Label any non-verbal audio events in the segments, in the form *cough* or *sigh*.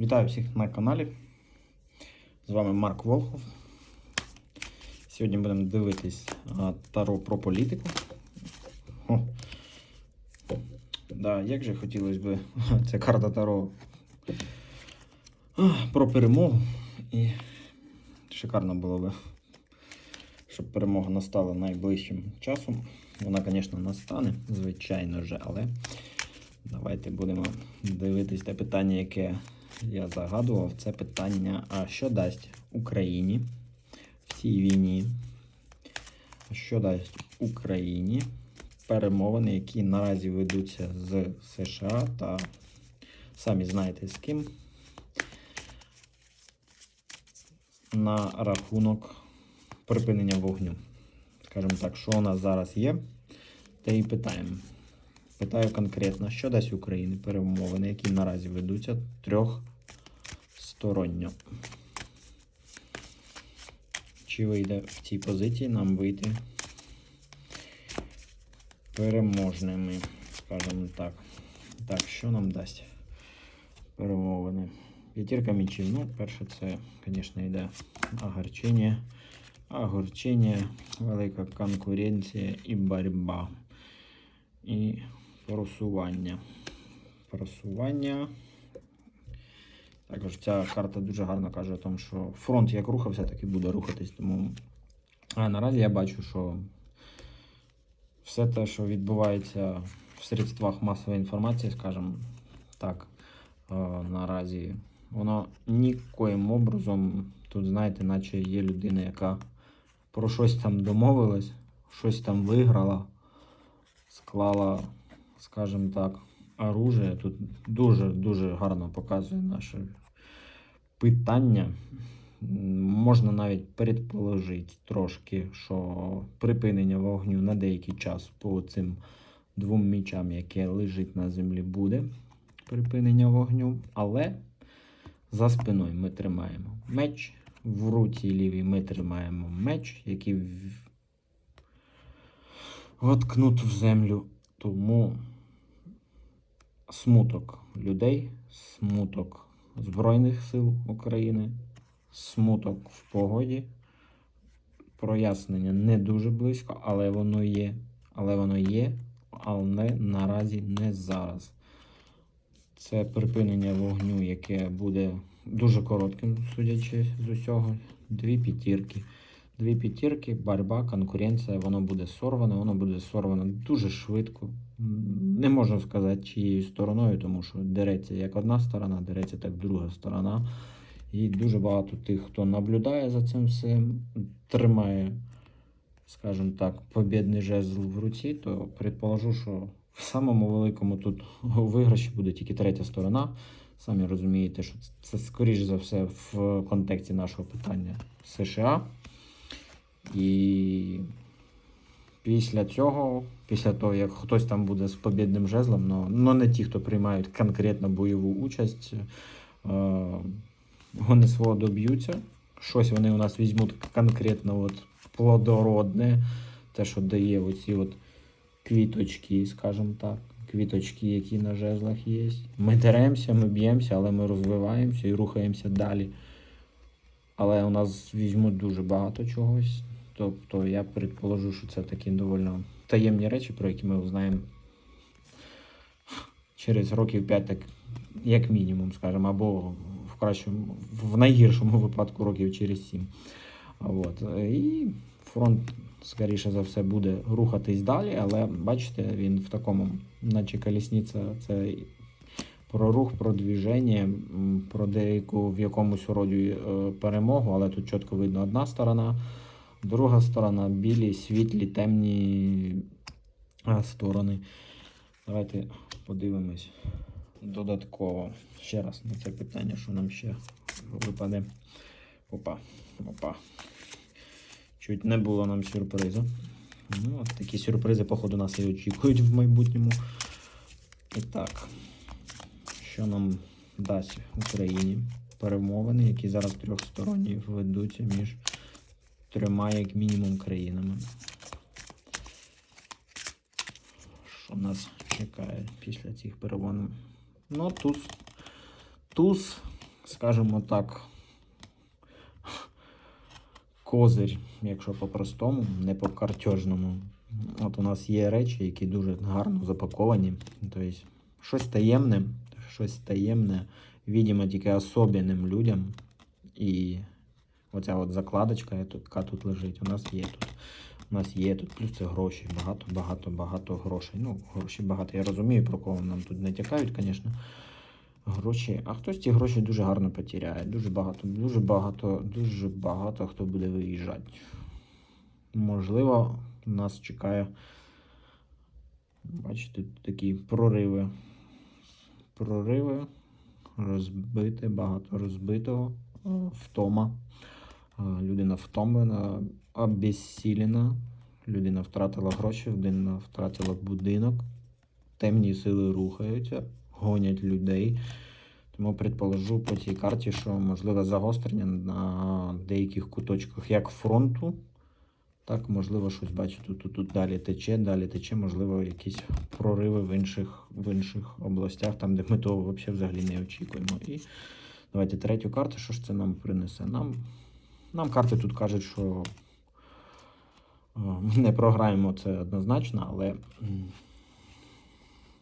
Вітаю всіх на каналі. З вами Марк Волхов. Сьогодні будемо дивитись Таро про політику. О. Да, як же хотілося б *laughs* ця карта Таро про перемогу. І шикарно було б, щоб перемога настала найближчим часом. Вона, звісно, настане, звичайно ж, але давайте будемо дивитись те питання, яке я загадував. Це питання, а що дасть Україні в цій війні? Що дасть Україні перемовини, які наразі ведуться з США та самі знаєте з ким? На рахунок припинення вогню. Скажімо так, що у нас зараз є, те і питаємо. Питаю конкретно, що дасть Україні перемовини, які наразі ведуться трьохсторонньо. Чи вийде в цій позиції нам вийти переможними, скажімо так. Так, що нам дасть перемовини? П'ятірка мічів. Ну, перше, це, звісно, йде огорчення. Огорчення, велика конкуренція і боротьба. І просування. Просування. Також ця карта дуже гарно каже, о тому, що фронт як рухався, так і буде рухатись. Тому а наразі я бачу, що все те, що відбувається в средствах масової інформації, скажімо так, е, наразі, воно нікоїм образом, тут, знаєте, наче є людина, яка про щось там домовилась, щось там виграла, склала, скажімо так, оружие. Тут дуже-дуже гарно показує наше питання. Можна навіть предположити трошки, що припинення вогню на деякий час по цим двом мічам, яке лежить на землі, буде припинення вогню. Але за спиною ми тримаємо меч. В руці лівій ми тримаємо меч, який воткнут в землю. Тому смуток людей, смуток Збройних сил України, смуток в погоді. Прояснення не дуже близько, але воно є. Але воно є, але наразі не зараз. Це припинення вогню, яке буде дуже коротким, судячи з усього. Дві п'ятірки. Дві п'ятірки, боротьба, конкуренція, воно буде сорване, воно буде сорване дуже швидко. Не можна сказати, чиєю стороною, тому що дереться як одна сторона, дереться так друга сторона. І дуже багато тих, хто наблюдає за цим всім, тримає, скажімо так, побідний жезл в руці, то предположу, що в самому великому тут виграші буде тільки третя сторона. Самі розумієте, що це скоріш за все в контексті нашого питання США. І після цього, після того, як хтось там буде з побідним жезлом, но, но не ті, хто приймають конкретно бойову участь, е, вони свого доб'ються. Щось вони у нас візьмуть конкретно от, плодородне, те, що дає оці от квіточки, скажімо так. Квіточки, які на жезлах є. Ми деремося, ми б'ємося, але ми розвиваємося і рухаємося далі. Але у нас візьмуть дуже багато чогось. Тобто я предположу, що це такі доволі таємні речі, про які ми узнаємо через років 5, так як мінімум, скажімо, або в кращому, в найгіршому випадку років через 7. От. І фронт, скоріше за все, буде рухатись далі, але бачите, він в такому, наче колісниця, це про рух, про движення, про деяку в якомусь роді е, перемогу, але тут чітко видно одна сторона, друга сторона, білі, світлі, темні сторони. Давайте подивимось додатково ще раз на це питання, що нам ще випаде. Опа, опа. Чуть не було нам сюрпризу. Ну, от такі сюрпризи, походу, нас і очікують в майбутньому. І так, що нам дасть Україні перемовини, які зараз трьохсторонні ведуться між трьома, як мінімум, країнами. Що нас чекає після цих перемовин? Ну, туз. Туз скажімо так, козир, якщо по-простому, не по-картежному. От у нас є речі, які дуже гарно запаковані. Тобто, щось таємне, щось таємне, відомо тільки особенним людям. І оця от закладочка, яка тут лежить, у нас є тут. У нас є тут, плюс це гроші. Багато, багато, багато грошей. Ну, гроші багато. Я розумію, про кого нам тут не тякають, звісно. Гроші. А хтось ці гроші дуже гарно потеряє. Дуже багато, дуже багато, дуже багато хто буде виїжджати. Можливо, нас чекає. Бачите, тут такі прориви. Прориви. Розбите, багато розбитого. Втома. Людина втомлена, обезсілена. Людина втратила гроші, людина втратила будинок. Темні сили рухаються, гонять людей. Тому предположу по цій карті, що можливе загострення на деяких куточках як фронту, так, можливо, щось бачите, тут, тут, тут далі тече, далі тече, можливо, якісь прориви в інших, в інших областях, там, де ми того взагалі не очікуємо. І давайте третю карту, що ж це нам принесе? Нам, нам карти тут кажуть, що е, ми не програємо це однозначно, але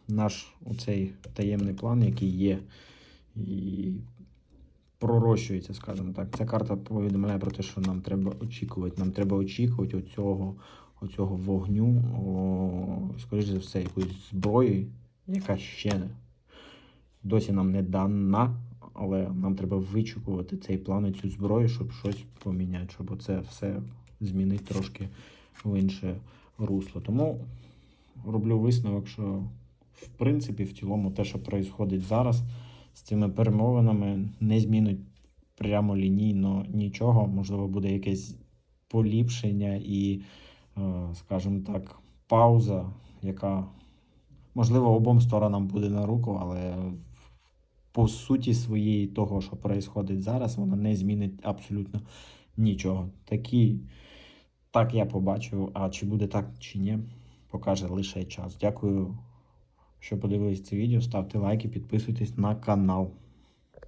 наш оцей таємний план, який є, і пророщується, скажімо так. Ця карта повідомляє про те, що нам треба очікувати. Нам треба очікувати оцього, оцього вогню, о, скоріш за все, якоїсь зброї, яка ще досі нам не дана, але нам треба вичікувати цей план і цю зброю, щоб щось поміняти, щоб це все змінити трошки в інше русло. Тому роблю висновок, що в принципі, в цілому, те, що відбувається зараз з цими перемовинами, не змінить прямо лінійно нічого. Можливо, буде якесь поліпшення і, е, скажімо так, пауза, яка, можливо, обом сторонам буде на руку, але по суті своєї того, що відбувається зараз, вона не змінить абсолютно нічого. Такі, так я побачив, а чи буде так, чи ні, покаже лише час. Дякую, що подивились це відео. Ставте лайки, підписуйтесь на канал.